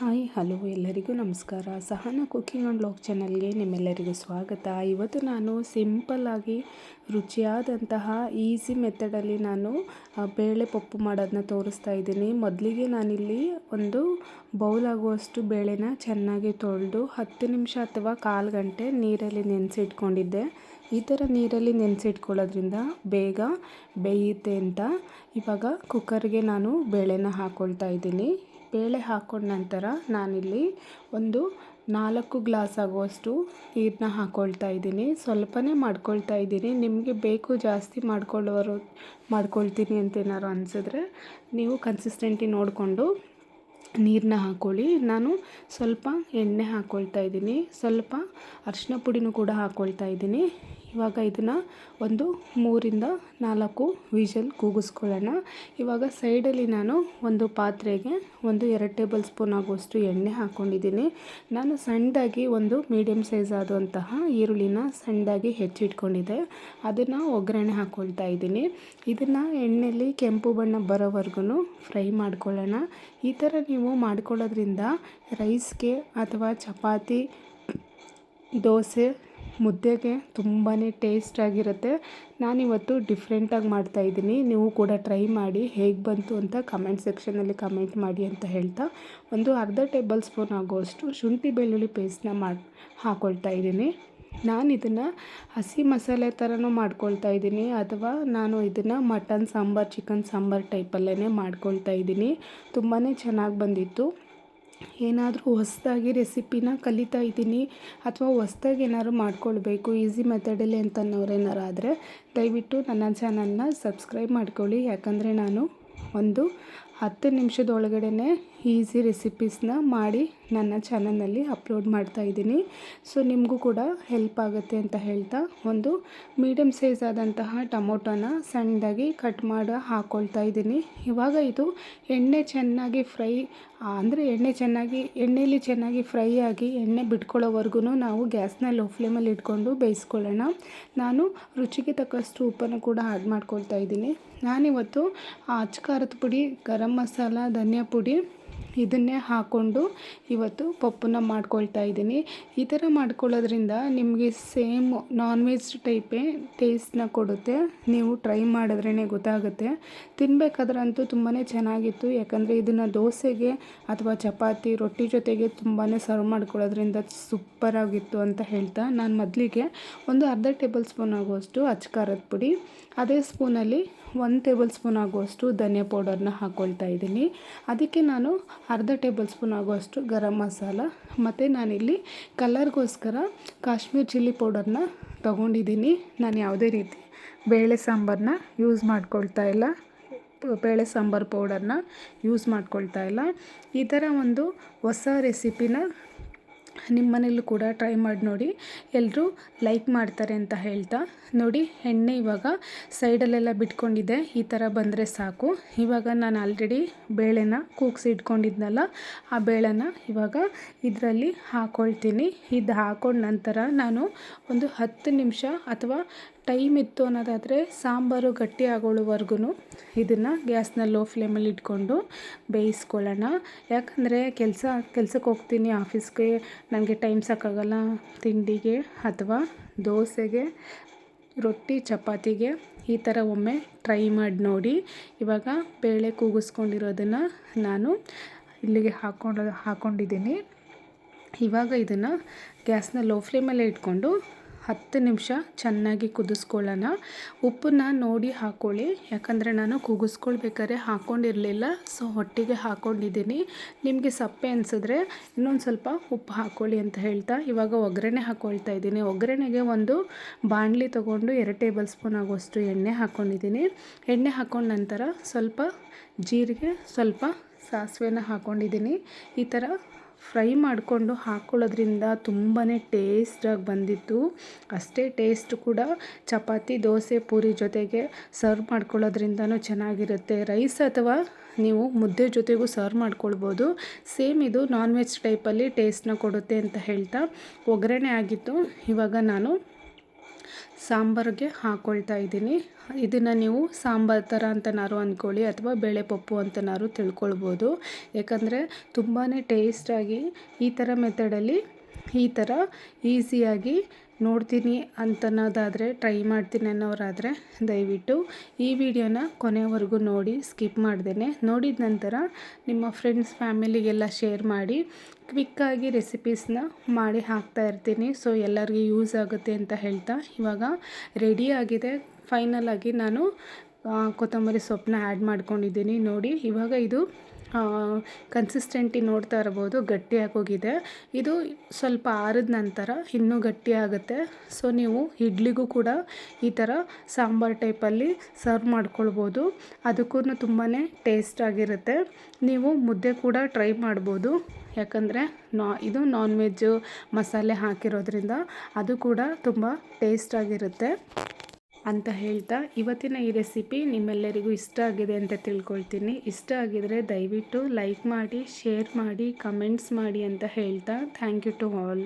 Hi, hello ಎಲ್ಲರಿಗೂ ನಮಸ್ಕಾರ. ಸಹನ cooking and blog ಚಾನಲ್ಗೆ ನಿಮ್ಮೆಲ್ಲರಿಗೂ ಸ್ವಾಗತ. ಇವತ್ತು ನಾನು ಸಿಂಪಲ್ಲಾಗಿ ರುಚಿಯಾದಂತಹ ಈಸಿ ಮೆಥಡಲ್ಲಿ ನಾನು ಬೇಳೆ ಪಪ್ಪು ಮಾಡೋದನ್ನ ತೋರಿಸ್ತಾ ಇದ್ದೀನಿ. ಮೊದಲಿಗೆ ನಾನಿಲ್ಲಿ ಒಂದು ಬೌಲ್ ಆಗುವಷ್ಟು ಬೇಳೆನ ಚೆನ್ನಾಗಿ ತೊಳೆದು ಹತ್ತು ನಿಮಿಷ ಅಥವಾ ಕಾಲು ಗಂಟೆ ನೀರಲ್ಲಿ ನೆನೆಸಿಟ್ಕೊಂಡಿದ್ದೆ. ಈ ಥರ ನೀರಲ್ಲಿ ನೆನೆಸಿಟ್ಕೊಳ್ಳೋದ್ರಿಂದ ಬೇಗ ಬೇಯುತ್ತೆ ಅಂತ ಇವಾಗ ಕುಕ್ಕರ್ಗೆ ನಾನು ಬೇಳೆನ ಹಾಕ್ಕೊಳ್ತಾ ಇದ್ದೀನಿ. ಬೇಳೆ ಹಾಕೊಂಡ ನಂತರ ನಾನಿಲ್ಲಿ ಒಂದು ನಾಲ್ಕು ಗ್ಲಾಸ್ ಆಗುವಷ್ಟು ನೀರನ್ನ ಹಾಕ್ಕೊಳ್ತಾ ಇದ್ದೀನಿ. ಸ್ವಲ್ಪನೇ ಮಾಡ್ಕೊಳ್ತಾ ಇದ್ದೀನಿ. ನಿಮಗೆ ಬೇಕು ಜಾಸ್ತಿ ಮಾಡ್ಕೊಳ್ಳೋರು ಮಾಡ್ಕೊಳ್ತೀನಿ ಅಂತ ಏನಾದ್ರು ಅನಿಸಿದ್ರೆ ನೀವು ಕನ್ಸಿಸ್ಟೆಂಟಿ ನೋಡಿಕೊಂಡು ನೀರನ್ನ ಹಾಕ್ಕೊಳ್ಳಿ ನಾನು ಸ್ವಲ್ಪ ಎಣ್ಣೆ ಹಾಕ್ಕೊಳ್ತಾ ಇದ್ದೀನಿ. ಸ್ವಲ್ಪ ಅರಿಶಿನ ಪುಡಿನೂ ಕೂಡ ಹಾಕ್ಕೊಳ್ತಾ ಇದ್ದೀನಿ. ಇವಾಗ ಇದನ್ನು ಒಂದು ಮೂರಿಂದ ನಾಲ್ಕು ವಿಷಲ್ ಕೂಗಿಸ್ಕೊಳ್ಳೋಣ. ಇವಾಗ ಸೈಡಲ್ಲಿ ನಾನು ಒಂದು ಪಾತ್ರೆಗೆ ಒಂದು ಎರಡು ಟೇಬಲ್ ಸ್ಪೂನ್ ಆಗುವಷ್ಟು ಎಣ್ಣೆ ಹಾಕ್ಕೊಂಡಿದ್ದೀನಿ ನಾನು ಸಣ್ಣದಾಗಿ ಒಂದು ಮೀಡಿಯಮ್ ಸೈಜ್ ಆದಂತಹ ಈರುಳ್ಳಿನ ಸಣ್ಣದಾಗಿ ಹೆಚ್ಚಿಟ್ಕೊಂಡಿದ್ದೆ. ಅದನ್ನು ಒಗ್ಗರಣೆ ಹಾಕ್ಕೊಳ್ತಾ ಇದ್ದೀನಿ. ಇದನ್ನು ಎಣ್ಣೆಯಲ್ಲಿ ಕೆಂಪು ಬಣ್ಣ ಬರೋವರೆಗೂ ಫ್ರೈ ಮಾಡ್ಕೊಳ್ಳೋಣ. ಈ ಥರ ನೀವು ಮಾಡ್ಕೊಳ್ಳೋದ್ರಿಂದ ರೈಸ್ಗೆ ಅಥವಾ ಚಪಾತಿ, ದೋಸೆ ಮುದ್ದೆಗೆ ತುಂಬಾ ಟೇಸ್ಟಾಗಿರುತ್ತೆ ನಾನಿವತ್ತು ಡಿಫ್ರೆಂಟಾಗಿ ಮಾಡ್ತಾಯಿದ್ದೀನಿ ನೀವು ಕೂಡ ಟ್ರೈ ಮಾಡಿ ಹೇಗೆ ಬಂತು ಅಂತ ಕಮೆಂಟ್ ಸೆಕ್ಷನಲ್ಲಿ ಕಮೆಂಟ್ ಮಾಡಿ ಅಂತ ಹೇಳ್ತಾ. ಒಂದು ಅರ್ಧ ಟೇಬಲ್ ಸ್ಪೂನ್ ಆಗೋಷ್ಟು ಶುಂಠಿ ಬೆಳ್ಳುಳ್ಳಿ ಪೇಸ್ಟ್ನ ಮಾಡಿ ಹಾಕ್ಕೊಳ್ತಾ ಇದ್ದೀನಿ. ನಾನು ಇದನ್ನು ಹಸಿ ಮಸಾಲೆ ಥರನೂ ಮಾಡ್ಕೊಳ್ತಾ ಇದ್ದೀನಿ. ಅಥವಾ ನಾನು ಇದನ್ನು ಮಟನ್ ಸಾಂಬಾರು ಚಿಕನ್ ಸಾಂಬಾರು ಟೈಪಲ್ಲೇ ಮಾಡ್ಕೊಳ್ತಾ ಇದ್ದೀನಿ. ತುಂಬಾ ಚೆನ್ನಾಗಿ ಬಂದಿತ್ತು. ಏನಾದರೂ ಹೊಸದಾಗಿ ರೆಸಿಪಿನ ಕಲಿತಾ ಇದ್ದೀನಿ ಅಥವಾ ಹೊಸ್ದಾಗಿ ಏನಾದ್ರು ಮಾಡ್ಕೊಳ್ಬೇಕು, ಈಸಿ ಮೆಥಡಲ್ಲಿ ಅಂತ ಅನ್ನೋರು ಏನಾರು ಆದರೆ ದಯವಿಟ್ಟು ನನ್ನ ಚಾನಲ್ನ ಸಬ್ಸ್ಕ್ರೈಬ್ ಮಾಡ್ಕೊಳ್ಳಿ. ಯಾಕಂದರೆ ನಾನು ಒಂದು ಹತ್ತು ನಿಮಿಷದೊಳಗಡೆ ಈಸಿ ರೆಸಿಪೀಸ್ನ ಮಾಡಿ ನನ್ನ ಚಾನಲ್ನಲ್ಲಿ ಅಪ್ಲೋಡ್ ಮಾಡ್ತಾ ಇದ್ದೀನಿ. ಸೊ, ನಿಮಗೂ ಕೂಡ ಹೆಲ್ಪ್ ಆಗುತ್ತೆ ಅಂತ ಹೇಳ್ತಾ ಒಂದು ಮೀಡಿಯಮ್ ಸೈಜ್ ಆದಂತಹ ಟೊಮೊಟೊನ ಸಣ್ಣದಾಗಿ ಕಟ್ ಮಾಡಿ ಹಾಕ್ಕೊಳ್ತಾ ಇದ್ದೀನಿ. ಇವಾಗ ಇದು ಎಣ್ಣೆ ಚೆನ್ನಾಗಿ ಫ್ರೈ, ಅಂದರೆ ಎಣ್ಣೆ ಚೆನ್ನಾಗಿ ಎಣ್ಣೆಯಲ್ಲಿ ಚೆನ್ನಾಗಿ ಫ್ರೈ ಆಗಿ ಎಣ್ಣೆ ಬಿಟ್ಕೊಳ್ಳೋವರೆಗೂ ನಾವು ಗ್ಯಾಸ್ನ ಲೋ ಫ್ಲೇಮಲ್ಲಿ ಇಟ್ಕೊಂಡು ಬೇಯಿಸ್ಕೊಳ್ಳೋಣ. ನಾನು ರುಚಿಗೆ ತಕ್ಕಷ್ಟು ಉಪ್ಪನ್ನು ಕೂಡ ಆ್ಯಡ್ ಮಾಡ್ಕೊಳ್ತಾ ಇದ್ದೀನಿ. ನಾನಿವತ್ತು ಅಚ್ಚ ಖಾರದ ಪುಡಿ ಗರಂ ಮಸಾಲ ಧನಿಯಾ ಪುಡಿ ಇದನ್ನೇ ಹಾಕ್ಕೊಂಡು ಇವತ್ತು ಪಪ್ಪನ್ನ ಮಾಡ್ಕೊಳ್ತಾ ಇದ್ದೀನಿ. ಈ ಥರ ಮಾಡ್ಕೊಳ್ಳೋದ್ರಿಂದ ನಿಮಗೆ ಸೇಮ್ ನಾನ್ ವೆಜ್ ಟೈಪೇ ಟೇಸ್ಟ್ನ ಕೊಡುತ್ತೆ. ನೀವು ಟ್ರೈ ಮಾಡಿದ್ರೇ ಗೊತ್ತಾಗುತ್ತೆ. ತಿನ್ನಬೇಕಾದ್ರಂತೂ ತುಂಬಾ ಚೆನ್ನಾಗಿತ್ತು. ಯಾಕಂದರೆ ಇದನ್ನು ದೋಸೆಗೆ ಅಥವಾ ಚಪಾತಿ, ರೊಟ್ಟಿ ಜೊತೆಗೆ ತುಂಬಾ ಸರ್ವ್ ಮಾಡ್ಕೊಳ್ಳೋದ್ರಿಂದ ಸೂಪರಾಗಿತ್ತು ಅಂತ ಹೇಳ್ತಾ ನಾನು ಮೊದಲಿಗೆ ಒಂದು ಅರ್ಧ ಟೇಬಲ್ ಸ್ಪೂನ್ ಆಗುವಷ್ಟು ಅಚ್ಚ ಖಾರದ ಪುಡಿ, ಅದೇ ಸ್ಪೂನಲ್ಲಿ ಒಂದು ಟೇಬಲ್ ಸ್ಪೂನ್ ಆಗುವಷ್ಟು ಧನಿಯಾ ಪೌಡರ್ನ ಹಾಕ್ಕೊಳ್ತಾ ಇದ್ದೀನಿ. ಅದಕ್ಕೆ ನಾನು ಅರ್ಧ ಟೇಬಲ್ ಸ್ಪೂನ್ ಆಗುವಷ್ಟು ಗರಂ ಮಸಾಲ. ಮತ್ತು ನಾನಿಲ್ಲಿ ಕಲರ್ಗೋಸ್ಕರ ಕಾಶ್ಮೀರ್ ಚಿಲ್ಲಿ ಪೌಡರ್ನ ತೊಗೊಂಡಿದ್ದೀನಿ. ನಾನು ಯಾವುದೇ ರೀತಿ ಬೇಳೆ ಸಾಂಬಾರನ್ನ ಯೂಸ್ ಮಾಡ್ಕೊಳ್ತಾ ಇಲ್ಲ. ಬೇಳೆ ಸಾಂಬಾರು ಪೌಡರ್ನ ಯೂಸ್ ಮಾಡ್ಕೊಳ್ತಾ ಇಲ್ಲ. ಈ ಥರ ಒಂದು ಹೊಸ ರೆಸಿಪಿನ ನಿಮ್ಮ ಮನೇಲೂ ಕೂಡ ಟ್ರೈ ಮಾಡಿ ನೋಡಿ. ಎಲ್ಲರೂ ಲೈಕ್ ಮಾಡ್ತಾರೆ ಅಂತ ಹೇಳ್ತಾ. ನೋಡಿ, ಎಣ್ಣೆ ಇವಾಗ ಸೈಡಲ್ಲೆಲ್ಲ ಬಿಟ್ಕೊಂಡಿದ್ದೆ ಈ ಥರ ಬಂದರೆ ಸಾಕು. ಇವಾಗ ನಾನು ಆಲ್ರೆಡಿ ಬೇಳೆನ ಕೂಗ್ಸಿ ಇಟ್ಕೊಂಡಿದ್ನಲ್ಲ, ಆ ಬೇಳೆನ ಇವಾಗ ಇದರಲ್ಲಿ ಹಾಕ್ಕೊಳ್ತೀನಿ ಇದು ಹಾಕೊಂಡ ನಂತರ ನಾನು ಒಂದು ಹತ್ತು ನಿಮಿಷ ಅಥವಾ ಟೈಮ್ ಇತ್ತು ಅನ್ನೋದಾದರೆ ಸಾಂಬಾರು ಗಟ್ಟಿ ಆಗೋಳುವರೆಗೂ ಇದನ್ನು ಗ್ಯಾಸ್ನ ಲೋ ಫ್ಲೇಮಲ್ಲಿ ಇಟ್ಕೊಂಡು ಬೇಯಿಸ್ಕೊಳ್ಳೋಣ. ಯಾಕಂದರೆ ಕೆಲಸ, ಕೆಲಸಕ್ಕೆ ಹೋಗ್ತೀನಿ ಆಫೀಸ್ಗೆ ನನಗೆ ಟೈಮ್ ಸಾಕಾಗಲ್ಲ. ತಿಂಡಿಗೆ ಅಥವಾ ದೋಸೆಗೆ, ರೊಟ್ಟಿ, ಚಪಾತಿಗೆ ಈ ಥರ ಒಮ್ಮೆ ಟ್ರೈ ಮಾಡಿ ನೋಡಿ. ಇವಾಗ ಬೇಳೆ ಕೂಗಿಸ್ಕೊಂಡಿರೋದನ್ನು ನಾನು ಇಲ್ಲಿಗೆ ಹಾಕ್ಕೊಂಡು ಹಾಕ್ಕೊಂಡಿದ್ದೀನಿ ಇವಾಗ ಇದನ್ನು ಗ್ಯಾಸ್ನ ಲೋ ಫ್ಲೇಮಲ್ಲೇ ಇಟ್ಕೊಂಡು ಹತ್ತು ನಿಮಿಷ ಚೆನ್ನಾಗಿ ಕುದಿಸ್ಕೊಳ್ಳೋಣ. ಉಪ್ಪನ್ನ ನೋಡಿ ಹಾಕ್ಕೊಳ್ಳಿ ಯಾಕಂದರೆ ನಾನು ಕುಗಿಸ್ಕೊಳ್ಬೇಕಾದ್ರೆ ಹಾಕ್ಕೊಂಡಿರಲಿಲ್ಲ ಸೊ ಹೊಟ್ಟೆಗೆ ಹಾಕ್ಕೊಂಡಿದ್ದೀನಿ ನಿಮಗೆ ಸಪ್ಪೆ ಅನಿಸಿದ್ರೆ ಇನ್ನೊಂದು ಸ್ವಲ್ಪ ಉಪ್ಪು ಹಾಕ್ಕೊಳ್ಳಿ ಅಂತ ಹೇಳ್ತಾ ಇವಾಗ ಒಗ್ಗರಣೆ ಹಾಕ್ಕೊಳ್ತಾ ಇದ್ದೀನಿ. ಒಗ್ಗರಣೆಗೆ ಒಂದು ಬಾಣಲಿ ತೊಗೊಂಡು ಎರಡು ಟೇಬಲ್ ಸ್ಪೂನ್ ಆಗುವಷ್ಟು ಎಣ್ಣೆ ಹಾಕ್ಕೊಂಡಿದ್ದೀನಿ ಎಣ್ಣೆ ಹಾಕ್ಕೊಂಡ ನಂತರ ಸ್ವಲ್ಪ ಜೀರಿಗೆ, ಸ್ವಲ್ಪ ಸಾಸಿವೆನ ಹಾಕ್ಕೊಂಡಿದ್ದೀನಿ ಈ ಥರ ಫ್ರೈ ಮಾಡಿಕೊಂಡು ಹಾಕ್ಕೊಳ್ಳೋದ್ರಿಂದ ತುಂಬಾ ಟೇಸ್ಟಾಗಿ ಬಂದಿತ್ತು. ಅಷ್ಟೇ ಟೇಸ್ಟ್ ಕೂಡ ಚಪಾತಿ, ದೋಸೆ, ಪೂರಿ ಜೊತೆಗೆ ಸರ್ವ್ ಮಾಡ್ಕೊಳ್ಳೋದ್ರಿಂದನೂ ಚೆನ್ನಾಗಿರುತ್ತೆ. ರೈಸ್ ಅಥವಾ ನೀವು ಮುದ್ದೆ ಜೊತೆಗೂ ಸರ್ವ್ ಮಾಡ್ಕೊಳ್ಬೋದು. ಸೇಮ್ ಇದು ನಾನ್ ವೆಜ್ ಟೈಪಲ್ಲಿ ಟೇಸ್ಟ್ನ ಕೊಡುತ್ತೆ ಅಂತ ಹೇಳ್ತಾ. ಒಗ್ಗರಣೆ ಆಗಿತ್ತು. ಇವಾಗ ನಾನು ಸಾಂಬಾರಿಗೆ ಹಾಕ್ಕೊಳ್ತಾ ಇದ್ದೀನಿ. ಇದನ್ನು ನೀವು ಸಾಂಬಾರು ಥರ ಅಂತನಾರು ಅಂದ್ಕೊಳ್ಳಿ ಅಥವಾ ಬೇಳೆ ಪಪ್ಪು ಅಂತನಾರು ತಿಳ್ಕೊಳ್ಬೋದು. ಯಾಕಂದರೆ ತುಂಬಾ ಟೇಸ್ಟಾಗಿ ಈ ಥರ ಮೆಥಡಲ್ಲಿ ಈ ಥರ ಈಸಿಯಾಗಿ ನೋಡ್ತೀನಿ ಅಂತನ್ನೋದಾದರೆ ಟ್ರೈ ಮಾಡ್ತೀನಿ ಅನ್ನೋರಾದರೆ ದಯವಿಟ್ಟು ಈ ವಿಡಿಯೋನ ಕೊನೆವರೆಗೂ ನೋಡಿ ಸ್ಕಿಪ್ ಮಾಡ್ದೇ ನೋಡಿದ ನಂತರ ನಿಮ್ಮ ಫ್ರೆಂಡ್ಸ್ ಫ್ಯಾಮಿಲಿಗೆಲ್ಲ ಶೇರ್ ಮಾಡಿ ಕ್ವಿಕ್ಕಾಗಿ ರೆಸಿಪೀಸ್ನ ಮಾಡಿ ಹಾಕ್ತಾ ಇರ್ತೀನಿ. ಸೊ ಎಲ್ಲರಿಗೂ ಯೂಸ್ ಆಗುತ್ತೆ ಅಂತ ಹೇಳ್ತಾ, ಇವಾಗ ರೆಡಿ ಆಗಿದೆ. ಫೈನಲ್ ಆಗಿ ನಾನು ಕೊತ್ತಂಬರಿ ಸೊಪ್ಪನ್ನ ಆ್ಯಡ್ ಮಾಡ್ಕೊಂಡಿದ್ದೀನಿ. ನೋಡಿ, ಇವಾಗ ಇದು ಕನ್ಸಿಸ್ಟೆಂಟಿ ನೋಡ್ತಾ ಇರ್ಬೋದು, ಗಟ್ಟಿಯಾಗಿ ಹೋಗಿದೆ. ಇದು ಸ್ವಲ್ಪ ಆರಿದ ನಂತರ ಇನ್ನೂ ಗಟ್ಟಿಯಾಗುತ್ತೆ. ಸೊ ನೀವು ಇಡ್ಲಿಗೂ ಕೂಡ ಈ ಥರ ಸಾಂಬಾರು ಟೈಪಲ್ಲಿ ಸರ್ವ್ ಮಾಡ್ಕೊಳ್ಬೋದು. ಅದಕ್ಕೂ ತುಂಬಾ ಟೇಸ್ಟ್ ಆಗಿರುತ್ತೆ. ನೀವು ಮುದ್ದೆ ಕೂಡ ಟ್ರೈ ಮಾಡ್ಬೋದು. ಯಾಕಂದರೆ ನಾ, ಇದು ನಾನ್ ವೆಜ್ಜು ಮಸಾಲೆ ಹಾಕಿರೋದ್ರಿಂದ ಅದು ಕೂಡ ತುಂಬ ಟೇಸ್ಟಾಗಿರುತ್ತೆ ಅಂತ ಹೇಳ್ತಾ ಇವತ್ತಿನ ಈ ರೆಸಿಪಿ ನಿಮ್ಮೆಲ್ಲರಿಗೂ ಇಷ್ಟ ಆಗಿದೆ ಅಂತ ತಿಳ್ಕೊಳ್ತೀನಿ. ಇಷ್ಟ ಆಗಿದರೆ ದಯವಿಟ್ಟು ಲೈಕ್ ಮಾಡಿ, ಶೇರ್ ಮಾಡಿ, ಕಮೆಂಟ್ಸ್ ಮಾಡಿ ಅಂತ ಹೇಳ್ತಾ ಥ್ಯಾಂಕ್ ಯು ಟು ಆಲ್.